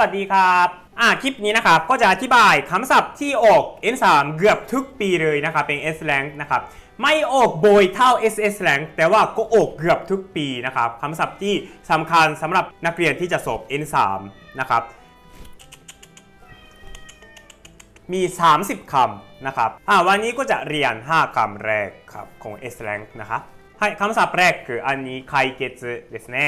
วัสดีครับอ่าคลิปนี้นะครับก็จะอธิบายคำศัพท์ที่ออก N3 เกือบทุกปีเลยนะครับเป็น S rank นะครับไม่ออกบ่อยเท่า SS rank แต่ว่าก็ออกเกือบทุกปีนะครับคำศัพท์ที่สำคัญสำหรับนักเรียนที่จะสอบ N3 นะครับ มี 30 คำนะครับ อ่า วันนี้ก็จะเรียน 5 คำแรกครับของ S rank นะครับはいคำศัพท์แรกคืออันนี้解決ですね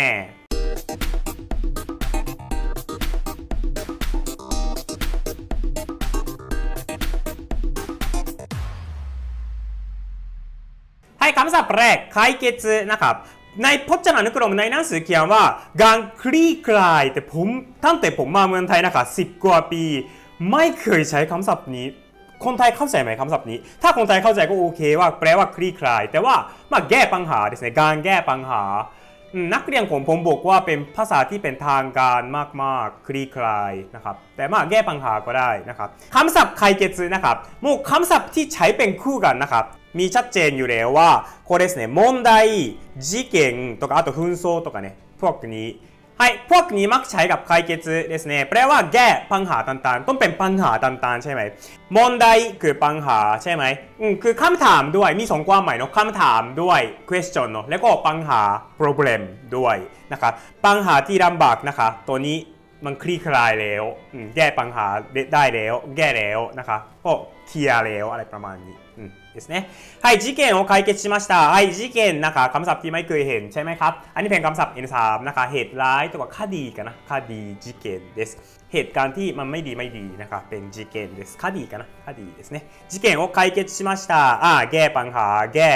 はいคำศัพท์แรก解決นะครับ ในพจนานุกรมในหนังสือเขียนว่าการคลี่คลายแต่ผมตั้งแต่ผมมาเมืองไทยนะครับสิบกว่าปี ไม่เคยใช้คำศัพท์นี้ คนไทยเข้าใจไหมคำศัพท์นี้ ถ้าคนไทยเข้าใจก็โอเคว่าแปลว่าคลี่คลาย แต่ว่ามาแก้ปัญหาですねการแก้ปัญหาอืมนักเรียนของผมบอกว่าเป็นภาษาที่เป็นทางการมากๆ คลี่คลายนะครับ แต่มาแก้ปัญหาก็ได้นะครับคำศัพท์解決นะครับもうคำศัพท์ที่ใช้เป็นคู่กันนะครับ มีชัดเจนอยู่แล้วว่าこれですね問題事件とかあと紛争とかねพวกนี้はいพวกนี้มักใช้กับ解決ですねแปลว่าแก้ปัญหาต่างๆ ต้องเป็นปัญหาต่างๆ ใช่ไหม問題คือปัญหาใช่ไหมอืมคือคำถามด้วยมีสองความหมายเนาะคำถามด้วย question เนาะแล้วก็ปัญหา problem ด้วยนะครับปัญหาที่ลำบากนะคะตัวนี้มันคลี่คลายแล้วอืมแก้ปัญหาได้แล้ว แก้แล้วนะคะก็เคลียร์แล้วอะไรประมาณนี้อืม ですねはい事件を解決しましたはい事件นะคะคำศัพท์ที่ไม่เคยเห็นใช่ไหมครับ อันนี้เป็นคำศัพท์ N3 นะคะเหตุร้ายตัวคดีกันนะคดี事件ですเหตุการณ์ที่มันไม่ดีไม่ดีนะคะเป็น事件ですคดีกันนะคดีですね事件を解決しましたอ่าแก้ปัญหาแก้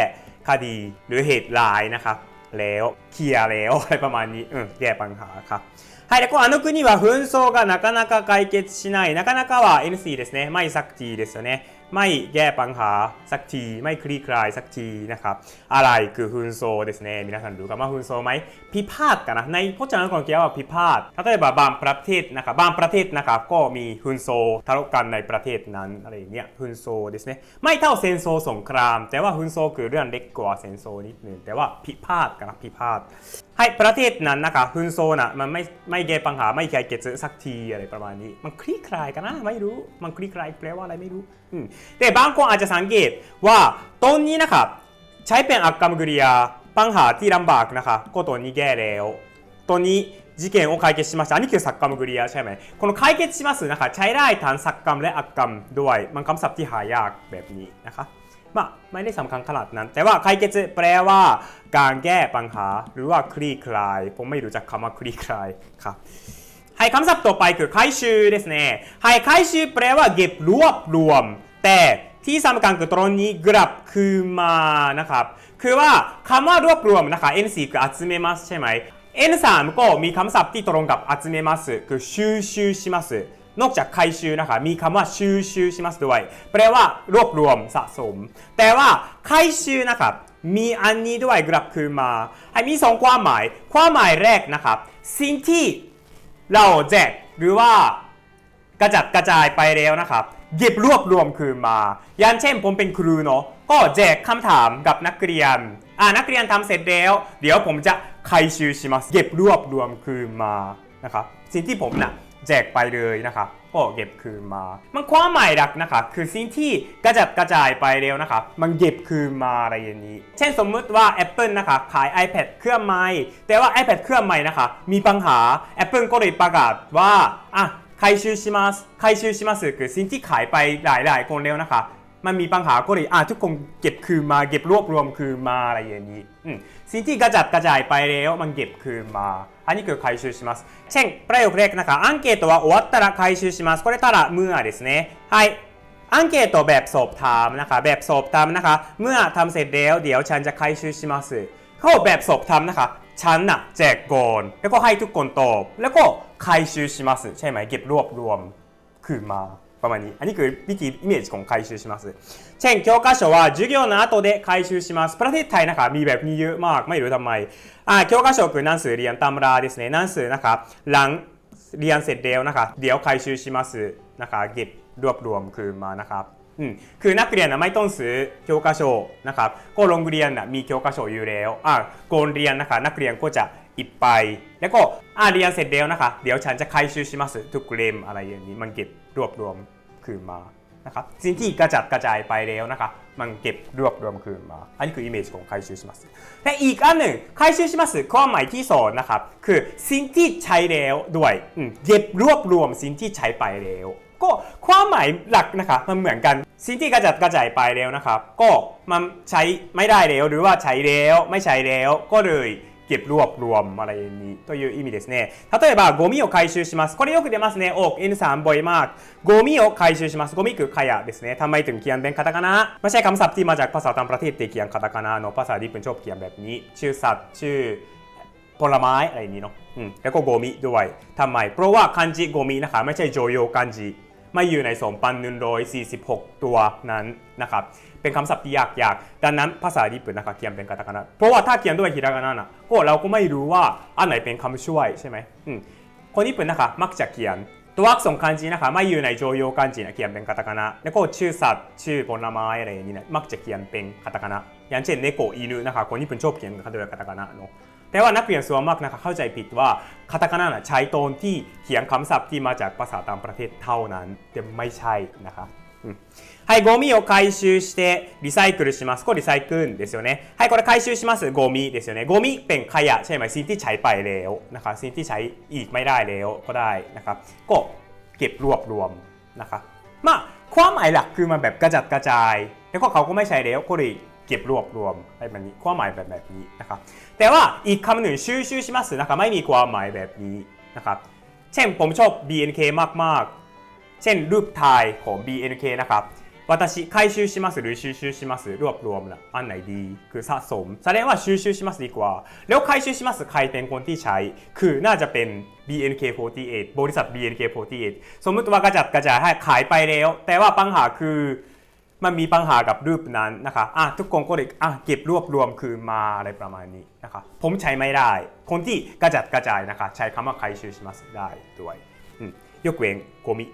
คดีหรือเหตุร้ายนะครับแล้วเคลียร์แล้วอะไรประมาณนี้อืมแก้ปัญหาครับ はい、で、こうあの国は紛争がなかなか解決しない。なかなかは NC ですね。ไม่สักทีですよね。 ไม่แก้ปัญหาสักที ไม่คลี่คลายสักทีนะครับ อะไรคือ紛争ですね。皆さんรู้กันว่า紛争ไหมพิพาทกันนะ ในพจนานุกรมเขียนว่าพิพาท例えばบางประเทศนะครับ บางประเทศนะครับ ก็มี紛争ทะเลาะกันในประเทศนั้นอะไรอย่างเงี้ย紛争ですね。ไม่เท่า戦争สงคราม แต่ว่า紛争คือเรื่องเล็กกว่า戦争นิดนึงแต่ว่าพิพาทกันนะพิพาท ให้ประเทศนั้นนะคะ紛争นะมันไม่ไม่แก้ปัญหาไม่解決สักทีอะไรประมาณนี้ มันคลี่คลายกันนะไม่รู้มันคลี่คลายแปลว่าอะไรไม่รู้ อืมแต่บางคนอาจจะสังเกตว่าตรงนี้นะครับใช้เป็นอักกรรมกริยาปัญหาที่ลำบากนะคะก็ตัวนี้แก้แล้วตัวนี้事件を解決しましたอันนี้คือสักกรรมกริยาใช่ไหมこの解決しますนะคะใช้ได้ทั้งสักกรรมและอักกรรมด้วยมันคำศัพท์ที่หายากแบบนี้นะคะมาไม่ได้สำคัญขนาดนั้น แต่ว่า解決แปลว่า การแก้ปัญหาหรือว่าคลี่คลาย ผมไม่รู้จักคำว่าคลี่คลายครับ はいคำศัพท์ต่อไปคือ回収ですねはい回収แปลว่าเก็บรวบรวม แต่ที่สำคัญคือตรงนี้กลับคืนมานะครับ คือว่าคำว่ารวบรวมนะคะ N4 คือ集めますใช่ไหม N3 ก็มีคำศัพท์ที่ตรงกับ集めますคือ収集しますนอกจาก回収นะคะมีคำว่า収集しますด้วย แปลว่ารวบรวมสะสม แต่ว่า回収นะครับมีอันนี้ด้วยกลับคืนมาให้มีสองความหมาย ความหมายแรกนะครับ สิ่งที่ เราแจกหรือว่ากระจัดกระจายไปแล้วนะครับเก็บรวบรวมคืนมาอย่างเช่นผมเป็นครูเนาะก็แจกคำถามกับนักเรียนอ่านักเรียนทำเสร็จแล้ว เดี๋ยวผมจะไคชิวชิมัสเก็บรวบรวมคืนมานะครับสิ่งที่ผมนะ่ะ แจกไปเลยนะครับก็เก็บคืนมา มันความหมายหลักนะครับคือสิ่งที่กระจัดกระจายไปแล้วนะครับมันเก็บคืนมาอะไรอย่างนี้ เช่นสมมุติว่า Apple นะคะขาย iPad เครื่องใหม่ แต่ว่า iPad เครื่องใหม่นะคะมีปัญหา Apple ก็เลยประกาศว่าอ่ะ回収します回収しますคือสิ่งที่ขายไปหลายๆคนแล้วนะคะ มันมีปัญหาก็เลยอ่ะทุกคนเก็บคืนมาเก็บรวบรวมคืนมาอะไรอย่างนี้อืมสิ่งที่กระจัดกระจายไปแล้วมันเก็บคืนมา อันนี้คือ回収しますเช่นประโยคแรกนะคะアンケートは終わったら回収しますこれたらเมื่อですねはいアンケートแบบสอบถามนะคะ แบบสอบถามนะคะ เมื่อทำเสร็จแล้วเดี๋ยวฉันจะ回収しますเขาบอกแบบสอบถามนะคะ ฉันน่ะแจกก่อนแล้วก็ให้ทุกคนตอบ แล้วก็回収しますใช่ไหมเก็บรวบรวมคืนมา ประมาณนี้ อันนี้คือวิธีอิมเมจของ回収しますเช่น教科書は授業の後で回収しますประเทศไทยนะคะมีแบบนี้เยอะมาก ไม่รู้ทำไมอ่า教科書คือหนังสือเรียนตำราですねหนังสือนะคะหลังเรียนเสร็จแล้วนะคะ เดี๋ยว回収しますนะคะเก็บรวบรวมคืนมานะครับ อืมคือนักเรียนนะไม่ต้องซื้อ教科書นะครับก็โรงเรียนนะมี教科書อยู่แล้วอ่ะก่อนเรียนนะคะนักเรียนก็จะอิบไป แล้วก็ อาเรียนเสร็จแล้วนะคะ เดี๋ยวฉันจะคายชูชิมัสทุกเล่มอะไรอย่างนี้มันเก็บรวบรวมคืนมานะครับสิ่งที่กระจัดกระจายไปแล้วนะคะ มันเก็บรวบรวมคืนมา อันนี้คืออิมเมจของคายชูชิมัสและอีกอันหนึ่งคายชูชิมัสความหมายที่สองนะครับ คือสิ่งที่ใช้แล้วด้วยเก็บรวบรวมสิ่งที่ใช้ไปแล้วก็ความหมายหลักนะคะมันเหมือนกันสิ่งที่กระจัดกระจายไปแล้วนะครับ ก็มันใช้ไม่ได้แล้วหรือว่าใช้แล้วไม่ใช้แล้วก็เลย เก็บรวบรวมอะไรอย่างนี้という意味ですね例えばゴミを回収しますこれよく出ますねโอก N3 บ่อยมากゴミを回収しますゴミคือขยะですねทำไมถึงเขียนเป็นคาตาคานะไม่ใช่คำศัพท์ที่มาจากภาษาต่างประเทศแต่เขียนคาตาคานะเนาะภาษาญี่ปุ่นชอบเขียนแบบนี้ ชื่อสัตว์ชื่อ ผลไม้อะไรอย่างนี้เนาะอืมแล้วก็โกมิด้วยทำไม เพราะว่าคันจิโกมินะคะไม่ใช่โจโยคันจิไม่อยู่ใน2,146 ตัวนั้นนะครับ เป็นคำศัพท์ที่ยากยากดังนั้นภาษาญี่ปุ่นนะคะเขียนเป็นคาตาคานะเพราะว่าถ้าเขียนด้วยฮิรากานะนะก็เราก็ไม่รู้ว่าอันไหนเป็นคำช่วยใช่ไหมอืมคนญี่ปุ่นนะคะมักจะเขียน ตัวอักษร漢字นะคะไม่อยู่ในโจโยคันจินะเขียนเป็นคาตาคานะแล้วก็ชื่อสัตว์ชื่อผลไม้อะไรอย่างนี้นะมักจะเขียนเป็นคาตาคานะอย่างเช่น猫犬นะคะคนญี่ปุ่นชอบเขียนด้วยคาตาคานะเนาะ แต่ว่านักเรียนส่วนมากนะคะเข้าใจผิดว่าคาตาคานะนะใช้ตอนที่เขียนคำศัพท์ที่มาจากภาษาต่างประเทศเท่านั้นแต่ไม่ใช่นะคะ อืมはい、ゴミを回収してリサイクルします。これリサイクルですよね。はい、これ回収します。ゴミですよね。ゴミเป็นขยะใช่ไหมสิ่งที่ใช้ไปแล้วนะครับสิ่งที่ใช้อีกไม่ได้แล้วก็ได้นะครับ ก็เก็บรวบรวมนะครับมาความหมายหลักคือมันแบบกระจัดกระจาย แล้วก็เขาก็ไม่ใช้แล้วก็เลยเก็บรวบรวมอะไรแบบนี้ความหมายแบบแบบนี้นะครับ แต่ว่าอีกคำหนึ่ง収集しますนะคะไม่มีความหมายแบบนี้นะครับ เช่นผมชอบ BNK มากๆ เช่นรูปถ่ายของ BNK นะครับ私回収しますหรือ収集しますรวบรวมนะอันไหนดีคือสะสมแสดงว่า収集しますดีกว่า แล้ว回収しますใครเป็นคนที่ใช้ คือน่าจะเป็น BNK48 บริษัท BNK48 สมมติว่ากระจัดกระจายให้ขายไปแล้ว แต่ว่าปัญหาคือ มันมีปัญหากับรูปนั้นนะคะอ่ะทุกคนก็เลยอ่ะเก็บรวบรวมคืนมาอะไรประมาณนี้นะคะผมใช้ไม่ได้ คนที่กระจัดกระจายนะคะ ใช้คำว่า回収しますได้ด้วยอืมยกเว้นโกมิ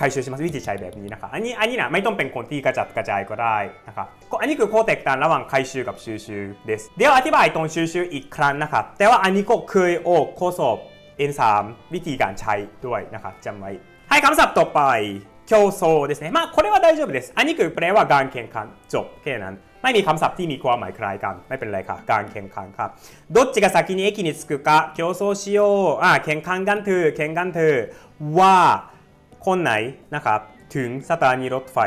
回収しますวิธีใช้แบบนี้นะคะ อันนี้อันนี้นะไม่ต้องเป็นคนที่กระจัดกระจายก็ได้นะคะก็อันนี้คือข้อแตกต่างระหว่าง回収กับ収集ですเดี๋ยวอธิบายตรง収集อีกครั้งนะครับแต่ว่าอันนี้ก็เคยออกข้อสอบ N3 วิธีการใช้ด้วยนะคะจำไว้ให้คำศัพท์ต่อไป競争ですねまあこれは大丈夫ですอันนี้คือแปลว่าการแข่งขันจบแค่นั้น ไม่มีคำศัพท์ที่มีความหมายคล้ายกัน ไม่เป็นไรค่ะ การแข่งขันครับどっちが先に駅に着くか競争しようอ่าแข่งขันกันเถอะแข่งกันเถอะว่า คนไหนนะครับถึงสถานีรถไฟ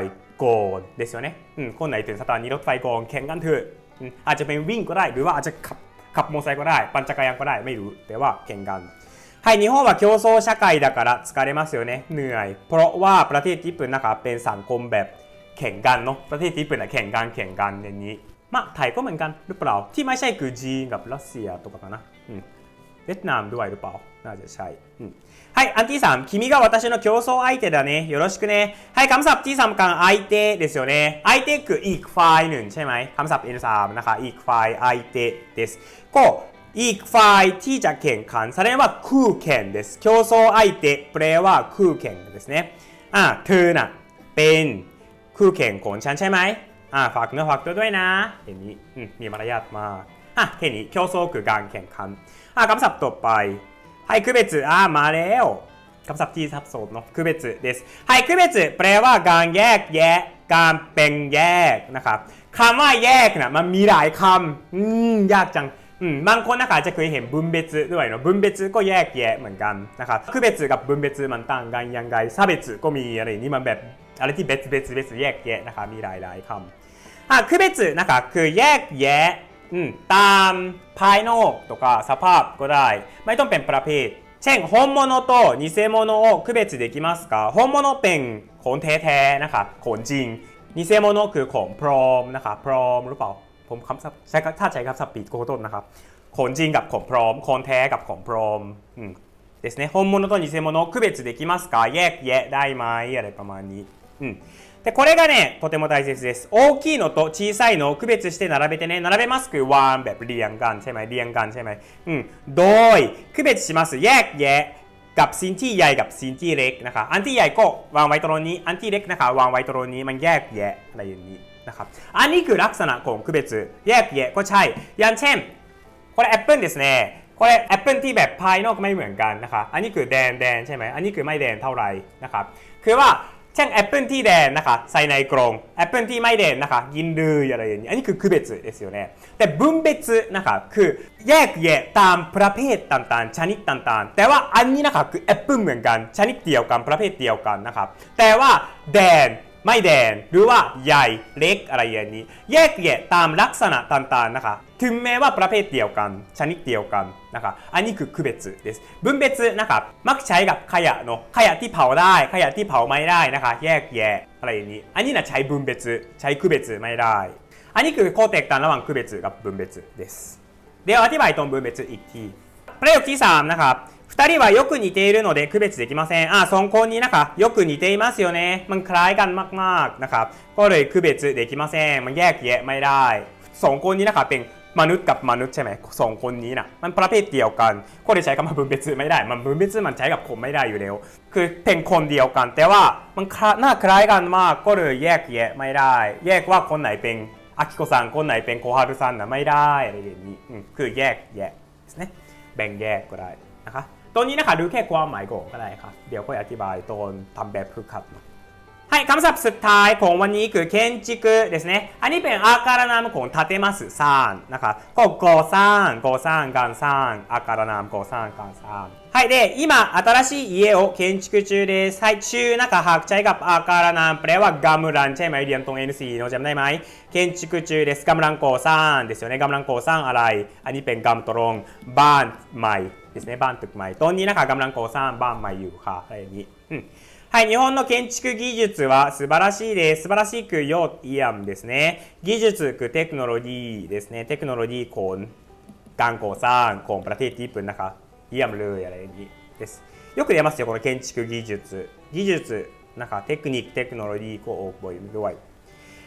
ก่อนですよねอืมคนไหนถึงสถานีรถไฟก่อนแข่งกันเถอะอืมอาจจะเป็นวิ่งก็ได้ หรือว่าอาจจะขับขับมอเตอร์ไซค์ก็ได้ ปั่นจักรยานก็ได้ไม่รู้แต่ว่าแข่งกัน はい、日本は競争社会だから疲れますよねเหนื่อย เพราะว่าประเทศญี่ปุ่นนะครับเป็นสังคมแบบแข่งกันเนาะประเทศญี่ปุ่นอะแข่งกันแข่งกันอย่างนี้มาไทยก็เหมือนกันหรือเปล่า ที่ไม่ใช่คือจีนกับรัสเซียとかかなอืม เวียดนามด้วยหรือเปล่าน่าจะใช่อืมはい、アンティさん、君が私の競争相手だね。よろしくね。はいคำศัพท์ที่สำคัญ相手ですよね。相手คืออีกฝ่ายหนึ่งใช่ไหมคำศัพท์ N3 นะคะอีกฝ่าย相手です。ก็อีกฝ่ายที่จะแข่งขันแสดงว่าคู่แข่งです競争相手แปลว่าคู่แข่งですねอ่าเธอน่ะเป็นคู่แข่งของฉันใช่ไหมอ่าฝากเนื้อฝากตัวด้วยนะอย่างนี้อืมมีมารยาทมาก ฮะแค่นี้競争คือการแข่งขันอะคำศัพท์ต่อไปไฮคือเบสอะมาแล้วคำศัพท์ที่ซับซ้อนเนาะคือเบสเดคือแปลว่าการแยกแยะ การเป็นแยกนะครับคำว่าแยกนะมันมีหลายคำอืมยากจังบางคนนะคะจะเคยเห็นบุนเบซด้วยเนาะบุนเบซก็แยกแยะเหมือนกันนะครับคือเบซกับบุนเบซมันต่างกันยังไงซาเบซก็มีอะไรนี่มันแบบอะไรที่เบซเบซเบซแยกแยะนะคะมีหลายๆคำอะคือเบซนะคะคือแยกแยะ อืมตามภายนอกとかสภาพก็ได้ ไม่ต้องเป็นประเภท เช่น本物と偽物を区別できますか本物เป็นของแท้ๆนะคะของจริง偽物คือของปลอมนะคะปลอมหรือเปล่า ผมคำศัพท์ใช้ถ้าใช้คำศัพท์ปีดโกโต้นนะครับของจริงกับของปลอมของแท้กับของปลอมอืมですね本物と偽物区別できますかแยกแยะได้ไหมอะไรประมาณนี้ อืมでこれがねとても大切です大きいのと小さいのを区別して並べてね並べますคือวางแบบเรียงกันใช่ไหมเรียงกันใช่ไหมอืมโดย区別しますแยกแยะ กับสิ่งที่ใหญ่กับสิ่งที่เล็กนะคะอันที่ใหญ่ก็วางไว้ตรงนี้ อันที่เล็กนะคะวางไว้ตรงนี้มันแยกแยะอะไรอย่างนี้นะครับอันนี้คือลักษณะของ区別แยกแยะก็ใช่อย่างเช่นこれแอปเปิลですねこ これแอปเปิลที่แบบภายนอกไม่เหมือนกันนะคะ อันนี้คือแดนแดนใช่ไหม อันนี้คือไม่แดนเท่าไหร่นะครับ คือว่า เช่นแอปเปิลที่แดนนะคะใส่ในกรงแอปเปิลที่ไม่แดนนะคะยินดืออะไรอย่างนี้ อันนี้คือ区別ですよねแต่分別นะคะคือแยกแยะตามประเภทต่างๆ ชนิดต่างๆ แต่ว่าอันนี้นะคะคือแอปเปิลเหมือนกัน ชนิดเดียวกันประเภทเดียวกันนะครับ แต่ว่าแดน ไม่แดนหรือว่าใหญ่เล็กอะไรอย่างนี้ แยกแยะตามลักษณะต่างๆนะคะ ถึงแม้ว่าประเภทเดียวกัน ชนิดเดียวกันนะคะอันนี้คือ区別です分別นะครับมักใช้กับขยะเนาะขยะที่เผาได้ ขยะที่เผาไม่ได้นะคะ แยกแยะอะไรอย่างนี้ อันนี้นะใช้分別ใช้区別ไม่ได้ อันนี้คือข้อแตกต่างระหว่าง区別กับ分別ですเดี๋ยวอธิบายตรง分別อีกทีประโยคที่สามนะครับ 二人はよく似ているので区別できませんอ่าสองคนนี้นะคะよく似ていますよねมันคล้ายกันมากๆนะครับ ก็เลย区別できませんมันแยกแยะไม่ได้สองคนนี้นะคะเป็นมนุษย์กับมนุษย์ใช่ไหมสองคนนี้นะมันประเภทเดียวกันก็เลยใช้คำว่า分別ไม่ได้ มัน分別มันใช้กับคนไม่ได้อยู่แล้ว คือเป็นคนเดียวกัน แต่ว่ามันคล้าหน้าคล้ายกันมากก็เลยแยกแยะไม่ได้ แยกว่าคนไหนเป็นอากิโกซังคนไหนเป็นโคฮารุซังนะไม่ได้อะไรอย่างนี้อืมคือแยกแยะですねแบ่งแยกก็ได้นะคะ ตรงนี้นะคะดูแค่ความหมายก่อนก็ได้ครับเดี๋ยวค่อยอธิบายตอนทำแบบฝึกหัดเนอะ はい、คำศัพท์สุดท้ายของวันนี้คือ建築ですね อันนี้เป็นอาการนามของ建てますสร้างนะคะก็ก่อสร้างก่อสร้างการสร้างอาการนามก่อสร้างการสร้าง はい。で、今、新しい家を建築中です。はい。中中白チャイがパーカーランプレはガムランチャイマイリアントン NC のジャムナイマイ。建築中です。ガムランコーさんですよね。ガムランコーさん、アライ。アニペンガムトロン、バンマイですね。バントクマイ。トンニナカガムランコーさん、バンマイユーハーに。うん。はい、日本の建築技術は素晴らしいです。素晴らしくよ、イアンですね。技術くテクノロジーですね。テクノロジーコン、ガンコーさん、コンプラテティープの中。 เทศญี่ปุ่นนะคะเยี่ยมเลยอะไรอย่างนี้です。よく出ますよ、この建築技術。技術、なんかテクニック、テクノロジーを覚えるด้วย。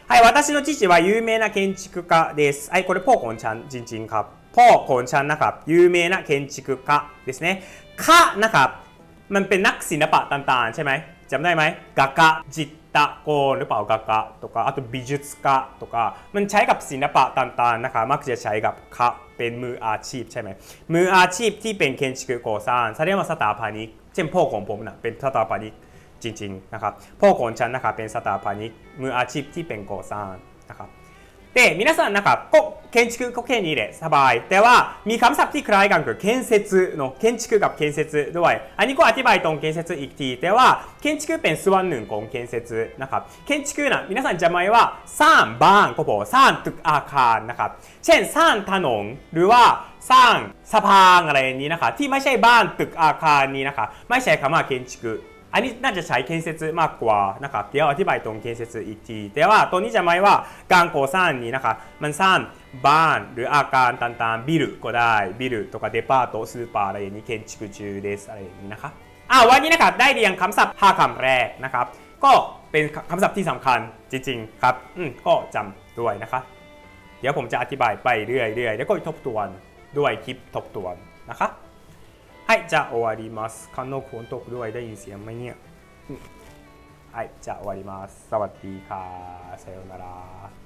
はい、私の父は有名な建築家です。はい、これพ่อของฉันจริงๆครับพ่อของฉันนะครับ有名な建築家ですねคะนะครับมันเป็นนักศิลปะต่างๆ ใช่ไหมจำได้ไหม画家จิต รกรหรือเปล่า画家とかあと美術家とかมันใช้กับศิลปะต่างๆนะคะมักจะใช้กับคะเป็นมืออาชีพใช่ไหมมืออาชีพที่เป็น建築ก่อสร้างแสดงว่าสถาปนิกเช่นพ่อของผมนะเป็นสถาปนิก จริงๆนะครับพ่อของฉันนะครับเป็นสถาปนิกมืออาชีพที่เป็นก่อสร้างนะครับ で皆さんนะครับก็建築ก็แค่นี้แหละสบาย แต่ว่ามีคำศัพท์ที่คล้ายกันคือ建設の建築กับ建設ด้วย อันนี้ก็อธิบายตรง建設อีกที แต่ว่า建築เป็นส่วนหนึ่งของ建設นะครับ建築นะ皆さんจำไว้ว่าสร้างบ้านก็บอกสร้างตึกอาคารนะครับ เช่นสร้างถนนหรือว่าสร้างสะพานอะไรอย่างนี้นะคะที่ไม่ใช่บ้านตึกอาคารนี้นะคะไม่ใช่คำว่า建築 อันนี้น่าจะใช้建設มากกว่านะครับเดี๋ยวอธิบายตรง建設อีกทีแต่ว่าตัวนี้จะหมายว่าการก่อสร้างนี้นะคะมันสร้างบ้านหรืออาการต่างๆบิลก็ได้บิลとかデパートスーパーอะไรอย่างนี้建築中ですอะไรอย่างนี้นะคะอ่าวันนี้นะครับได้เรียนคำศัพท์5คำแรกนะครับ ก็เป็นคำศัพท์ที่สำคัญจริงๆครับอืมก็จำด้วยนะคะ เดี๋ยวผมจะอธิบายไปเรื่อยๆแล้วก็ทบทวนด้วยคลิปทบทวนนะคะ はい、じゃあ終わります。はい、じゃあ終わります。サワディーカー、さようなら。